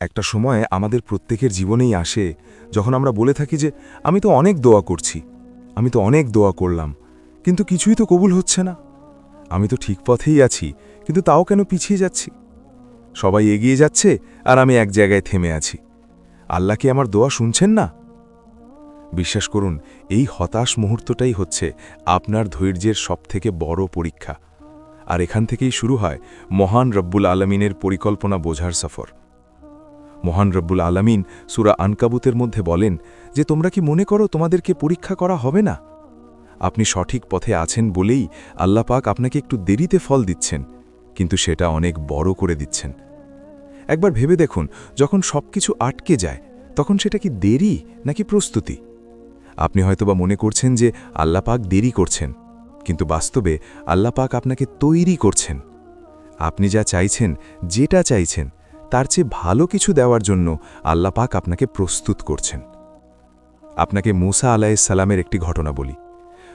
একটা সময় আমাদের প্রত্যেকের জীবনেই আসে যখন আমরা বলে থাকি যে, আমি তো অনেক দোয়া করছি, আমি তো অনেক দোয়া করলাম, কিন্তু কিছুই তো কবুল হচ্ছে না। আমি তো ঠিক পথেই আছি, কিন্তু তাও কেন পিছিয়ে যাচ্ছি? সবাই এগিয়ে যাচ্ছে আর আমি এক জায়গায় থেমে আছি। আল্লাহ কি আমার দোয়া শুনছেন না? বিশ্বাস করুন, এই হতাশ মুহূর্তটাই হচ্ছে আপনার ধৈর্যের সবথেকে বড় পরীক্ষা। আর এখান থেকেই শুরু হয় মহান রব্বুল আলমিনের পরিকল্পনা বোঝার সফর। মহান রব্বুল আলামিন সুরা আনকাবুতের মধ্যে বলেন যে, তোমরা কি মনে করো তোমাদেরকে পরীক্ষা করা হবে না? আপনি সঠিক পথে আছেন বলেই আল্লাহ পাক আপনাকে একটু দেরিতে ফল দিচ্ছেন, কিন্তু সেটা অনেক বড় করে দিচ্ছেন। একবার ভেবে দেখুন, যখন সবকিছু আটকে যায়, তখন সেটা কি দেরি নাকি প্রস্তুতি? আপনি হয়তোবা মনে করছেন যে, আল্লাহ পাক দেরি করছেন, কিন্তু বাস্তবে আল্লাহ পাক আপনাকে তৈরি করছেন। আপনি যা চাইছেন, যেটা চাইছেন তার চেয়ে ভালো কিছু দেওয়ার জন্য আল্লাহ পাক আপনাকে প্রস্তুত করছেন। আপনাকে মুসা আলাইসাল্লামের একটি ঘটনা বলি।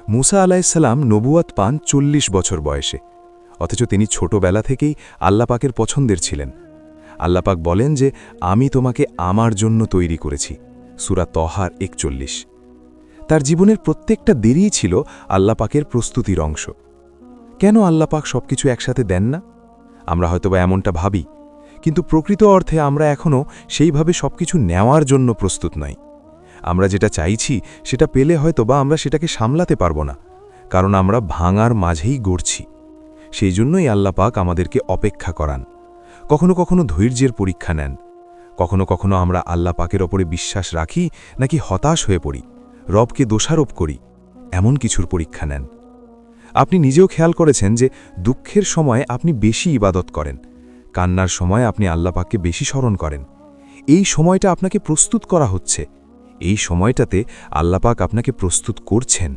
মুসা আলাইসাল্লাম নবুয়াত পান চল্লিশ বছর বয়সে, অথচ তিনি ছোটবেলা থেকেই আল্লাপাকের পছন্দের ছিলেন। আল্লাপাক বলেন যে, আমি তোমাকে আমার জন্য তৈরি করেছি। সুরা তহার একচল্লিশ। তার জীবনের প্রত্যেকটা দেরিই ছিল আল্লাপাকের প্রস্তুতির অংশ। কেন আল্লাপাক সবকিছু একসাথে দেন না? আমরা হয়তোবা এমনটা ভাবি কিন্তু প্রকৃত অর্থে আমরা এখনও সেইভাবে সবকিছু নেওয়ার জন্য প্রস্তুত নই। আমরা যেটা চাইছি, সেটা পেলে হয়তো বা আমরা সেটাকে সামলাতে পারব না, কারণ আমরা ভাঙার মাঝেই গড়ছি। সেই জন্যই আল্লাপাক আমাদেরকে অপেক্ষা করান। কখনো কখনো ধৈর্যের পরীক্ষা নেন। কখনো কখনো আমরা আল্লাহ পাকের ওপরে বিশ্বাস রাখি, নাকি হতাশ হয়ে পড়ি, রবকে দোষারোপ করি, এমন কিছুর পরীক্ষা নেন। আপনি নিজেও খেয়াল করেছেন যে দুঃখের সময় আপনি বেশি ইবাদত করেন কান্নার সময় আপনি আল্লাপাককে বেশি স্মরণ করেন। এই সময়টা আপনাকে প্রস্তুত করা হচ্ছে। এই সময়টাতে আল্লাপাক আপনাকে প্রস্তুত করছেন।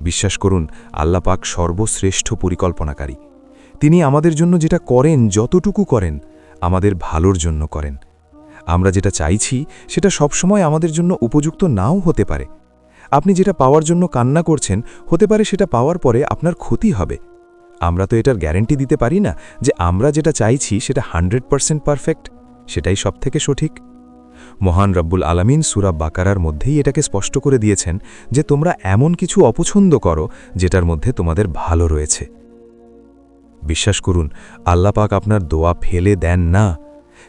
বিশ্বাস করুন, আল্লাপাক সর্বশ্রেষ্ঠ পরিকল্পনাকারী। তিনি আমাদের জন্য যেটা করেন, যতটুকু করেন, আমাদের ভালোর জন্য করেন। আমরা যেটা চাইছি, সেটা সবসময় আমাদের জন্য উপযুক্ত নাও হতে পারে। আপনি যেটা পাওয়ার জন্য কান্না করছেন, হতে পারে সেটা পাওয়ার পরে আপনার ক্ষতি হবে। আমরা তো এটার গ্যারেন্টি দিতে পারি না যে আমরা যেটা চাইছি সেটা হান্ড্রেড পারসেন্ট পারফেক্ট, সেটাই সবথেকে সঠিক। মহান রব্বুল আলামিন সুরা বাকারার মধ্যেই এটাকে স্পষ্ট করে দিয়েছেন যে তোমরা এমন কিছু অপছন্দ করো যেটার মধ্যে তোমাদের ভালো রয়েছে। বিশ্বাস করুন আল্লাপাক আপনার দোয়া ফেলে দেন না।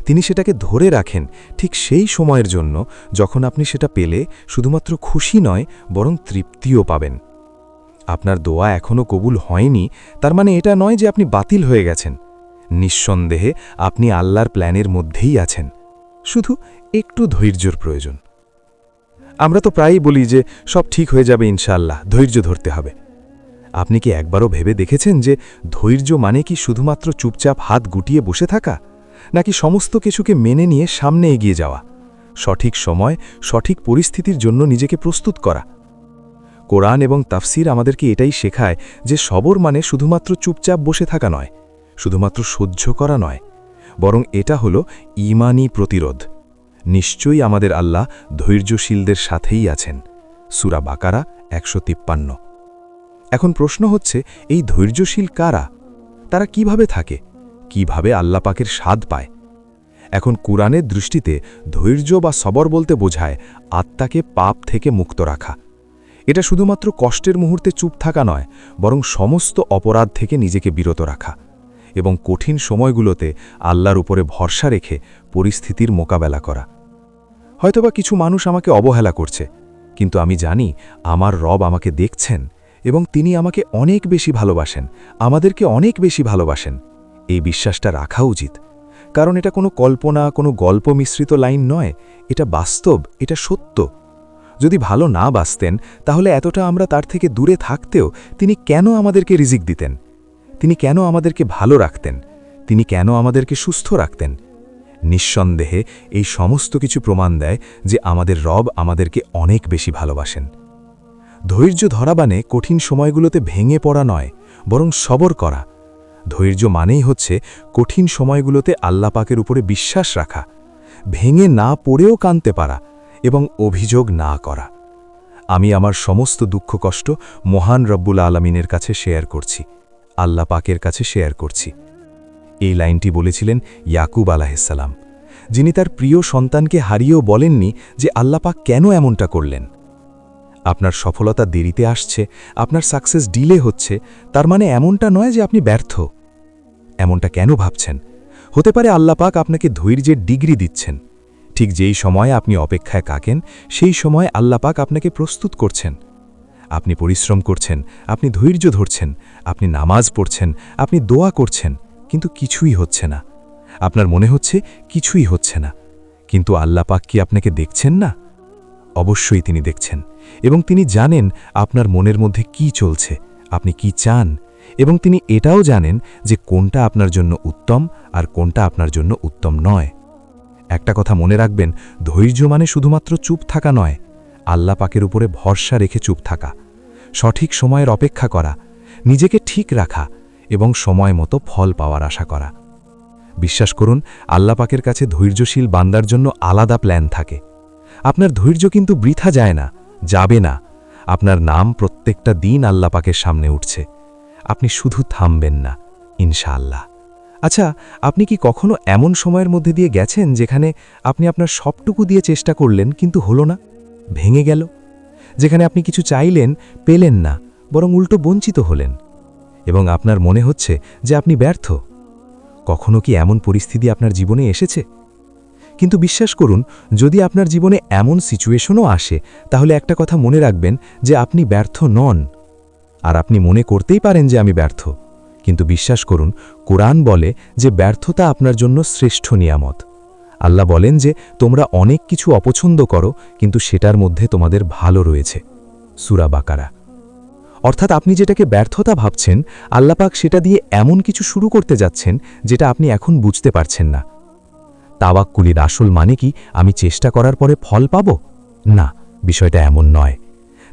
তিনি সেটাকে ধরে রাখেন ঠিক সেই সময়ের জন্য যখন আপনি সেটা পেলে শুধুমাত্র খুশি নয়, বরং তৃপ্তিও পাবেন। আপনার দোয়া এখনও কবুল হয়নি, তার মানে এটা নয় যে আপনি বাতিল হয়ে গেছেন। নিঃসন্দেহে আপনি আল্লাহর প্ল্যানের মধ্যেই আছেন। শুধু একটু ধৈর্যর প্রয়োজন। আমরা তো প্রায়ই বলি যে সব ঠিক হয়ে যাবে ইনশাআল্লাহ, ধৈর্য ধরতে হবে। আপনি কি একবারও ভেবে দেখেছেন যে ধৈর্য মানে কি শুধুমাত্র চুপচাপ হাত গুটিয়ে বসে থাকা, নাকি সমস্ত কিছুকে মেনে নিয়ে সামনে এগিয়ে যাওয়া? সঠিক সময়, সঠিক পরিস্থিতির জন্য নিজেকে প্রস্তুত করা। কোরআন এবং তাফসির আমাদেরকে এটাই শেখায় যে সবর মানে শুধুমাত্র চুপচাপ বসে থাকা নয়, শুধুমাত্র সহ্য করা নয়, বরং এটা হল ইমানি প্রতিরোধ। নিশ্চয়ই আমাদের আল্লাহ ধৈর্যশীলদের সাথেই আছেন। সুরা বাকারা একশো তিপ্পান্ন। এখন প্রশ্ন হচ্ছে, এই ধৈর্যশীল কারা? তারা কীভাবে থাকে? কীভাবে আল্লাপাকের স্বাদ পায়? এখন কুরআনের দৃষ্টিতে ধৈর্য বা সবর বলতে বোঝায় আত্মাকে পাপ থেকে মুক্ত রাখা। এটা শুধুমাত্র কষ্টের মুহূর্তে চুপ থাকা নয়, বরং সমস্ত অপরাধ থেকে নিজেকে বিরত রাখা এবং কঠিন সময়গুলোতে আল্লাহর উপরে ভরসা রেখে পরিস্থিতির মোকাবেলা করা। হয়তোবা কিছু মানুষ আমাকে অবহেলা করছে, কিন্তু আমি জানি আমার রব আমাকে দেখছেন এবং তিনি আমাকে অনেক বেশি ভালোবাসেন, আমাদেরকে অনেক বেশি ভালোবাসেন। এই বিশ্বাসটা রাখা উচিত, কারণ এটা কোনো কল্পনা, কোনো গল্প মিশ্রিত লাইন নয়, এটা বাস্তব, এটা সত্য। যদি ভালো না বাঁচতেন, তাহলে এতটা আমরা তার থেকে দূরে থাকতেও তিনি কেন আমাদেরকে রিজিক দিতেন? তিনি কেন আমাদেরকে ভালো রাখতেন? তিনি কেন আমাদেরকে সুস্থ রাখতেন? নিঃসন্দেহে এই সমস্ত কিছু প্রমাণ দেয় যে আমাদের রব আমাদেরকে অনেক বেশি ভালোবাসেন। ধৈর্য ধরাবানে কঠিন সময়গুলোতে ভেঙে পড়া নয়, বরং সবর করা। ধৈর্য মানেই হচ্ছে কঠিন সময়গুলোতে আল্লাপাকের উপরে বিশ্বাস রাখা। ভেঙে না পড়েও কানতে পারা। এবং অভিযোগ না করা। আমি আমার সমস্ত দুঃখ কষ্ট মহান রব্বুল আলমিনের কাছে শেয়ার করছি, আল্লাহ পাকের কাছে শেয়ার করছি। এই লাইনটি বলেছিলেন ইয়াকুব আলাহিসাল্লাম যিনি তার প্রিয় সন্তানকে হারিয়েও বলেননি যে আল্লাপাক কেন এমনটা করলেন। আপনার সফলতা দেরিতে আসছে, আপনার সাকসেস ডিলে হচ্ছে, তার মানে এমনটা নয় যে আপনি ব্যর্থ। এমনটা কেন ভাবছেন? হতে পারে আল্লাপাক আপনাকে ধৈর্যের ডিগ্রি দিচ্ছেন। ঠিক যেই সময়ে আপনি অপেক্ষায় কাকেন, সেই সময় আল্লাপাক আপনাকে প্রস্তুত করছেন। আপনি পরিশ্রম করছেন, আপনি ধৈর্য ধরছেন, আপনি নামাজ পড়ছেন, আপনি দোয়া করছেন, কিন্তু কিছুই হচ্ছে না। আপনার মনে হচ্ছে কিছুই হচ্ছে না। কিন্তু আল্লাপাক কি আপনাকে দেখছেন না? অবশ্যই তিনি দেখছেন এবং তিনি জানেন আপনার মনের মধ্যে কি চলছে, আপনি কি চান এবং তিনি এটাও জানেন যে কোনটা আপনার জন্য উত্তম আর কোনটা আপনার জন্য উত্তম নয়। একটা কথা মনে রাখবেন, ধৈর্য মানে শুধুমাত্র চুপ থাকা নয়, আল্লাহ পাকের উপরে ভরসা রেখে চুপ থাকা। সঠিক সময়ের অপেক্ষা করা, নিজেকে ঠিক রাখা এবং সময় মতো ফল পাওয়ার আশা করা। বিশ্বাস করুন, আল্লাহ পাকের কাছে ধৈর্যশীল বান্দার জন্য আলাদা প্ল্যান থাকে। আপনার ধৈর্য কিন্তু বৃথা যায় না, যাবে না। আপনার নাম প্রত্যেকটা দিন আল্লাহ পাকের সামনে উঠছে। আপনি শুধু থামবেন না, ইনশাআল্লাহ। আচ্ছা আপনি কি কখনো এমন সময়ের মধ্যে দিয়ে গেছেন যেখানে আপনি আপনার সবটুকু দিয়ে চেষ্টা করলেন কিন্তু হলো না? ভেঙে গেল। যেখানে আপনি কিছু চাইলেন, পেলেন না, বরং উল্টো বঞ্চিত হলেন। এবং আপনার মনে হচ্ছে যে আপনি ব্যর্থ। কখনো কি এমন পরিস্থিতি আপনার জীবনে এসেছে? কিন্তু বিশ্বাস করুন, যদি আপনার জীবনে এমন সিচুয়েশনও আসে, তাহলে একটা কথা মনে রাখবেন যে আপনি ব্যর্থ নন। আর আপনি মনে করতেই পারেন যে আমি ব্যর্থ। কিন্তু বিশ্বাস করুন, কোরআন বলে যে ব্যর্থতা আপনার জন্য শ্রেষ্ঠ নিয়ামত। আল্লাহ বলেন যে তোমরা অনেক কিছু অপছন্দ করো, কিন্তু সেটার মধ্যে তোমাদের ভালো রয়েছে। সুরা বাকারা। অর্থাৎ আপনি যেটাকে ব্যর্থতা ভাবছেন, আল্লাপাক সেটা দিয়ে এমন কিছু শুরু করতে যাচ্ছেন, যেটা আপনি এখন বুঝতে পারছেন না। তাওয়াক্কুলির আসল মানে কি, আমি চেষ্টা করার পরে ফল পাব? না, বিষয়টা এমন নয়।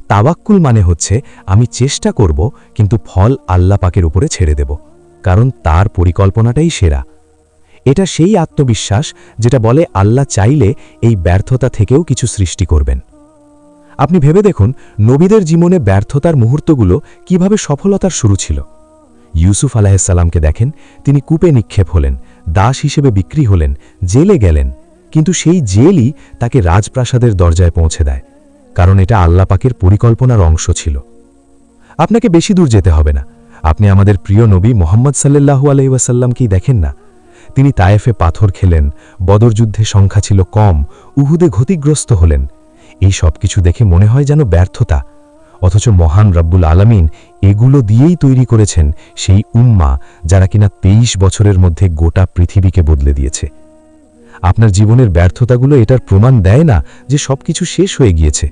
তাওয়াক্কুল মানে হচ্ছে, আমি চেষ্টা করব, কিন্তু ফল আল্লাহ পাকের উপরে ছেড়ে দেব, কারণ তার পরিকল্পনাটাই সেরা। এটা সেই আত্মবিশ্বাস যেটা বলে আল্লাহ চাইলে এই ব্যর্থতা থেকেও কিছু সৃষ্টি করবেন। আপনি ভেবে দেখুন, নবীদের জীবনে ব্যর্থতার মুহূর্তগুলো কীভাবে সফলতার শুরু ছিল। ইউসুফ আলাহিসাল্লামকে দেখেন, তিনি কূপে নিক্ষেপ হলেন, দাস হিসেবে বিক্রি হলেন, জেলে গেলেন, কিন্তু সেই জেলই তাকে রাজপ্রাসাদের দরজায় পৌঁছে দেয়। কারণ এটা আল্লাপাকের পরিকল্পনার অংশ ছিল। আপনাকে বেশি দূর যেতে হবে না। আপনি আমাদের প্রিয় নবী মোহাম্মদ সাল্লাহু আলহিবাসাল্লামকেই দেখেন না? তিনি তায়েফে পাথর খেলেন বদরযুদ্ধে সংখ্যা ছিল কম, উহুদে ক্ষতিগ্রস্ত হলেন। এই সব কিছু দেখে মনে হয় যেন ব্যর্থতা। অথচ মহান রব্বুল আলমিন এগুলো দিয়েই তৈরি করেছেন সেই উম্মা যারা কিনা তেইশ বছরের মধ্যে গোটা পৃথিবীকে বদলে দিয়েছে। আপনার জীবনের ব্যর্থতাগুলো এটার প্রমাণ দেয় না যে সব কিছু শেষ হয়ে গিয়েছে।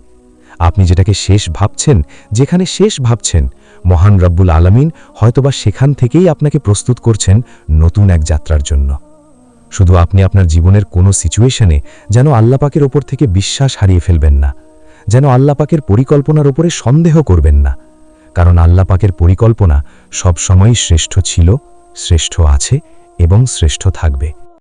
আপনি যেটাকে শেষ ভাবছেন, যেখানে শেষ ভাবছেন, মহান রব্বুল আলমিন হয়তোবা সেখান থেকেই আপনাকে প্রস্তুত করছেন নতুন এক যাত্রার জন্য। শুধু আপনি আপনার জীবনের কোনো সিচুয়েশনে যেন আল্লাপাকের ওপর থেকে বিশ্বাস হারিয়ে ফেলবেন না, যেন আল্লাপাকের পরিকল্পনার ওপরে সন্দেহ করবেন না, কারণ আল্লাপাকের পরিকল্পনা সবসময়ই শ্রেষ্ঠ ছিল, শ্রেষ্ঠ আছে এবং শ্রেষ্ঠ থাকবে।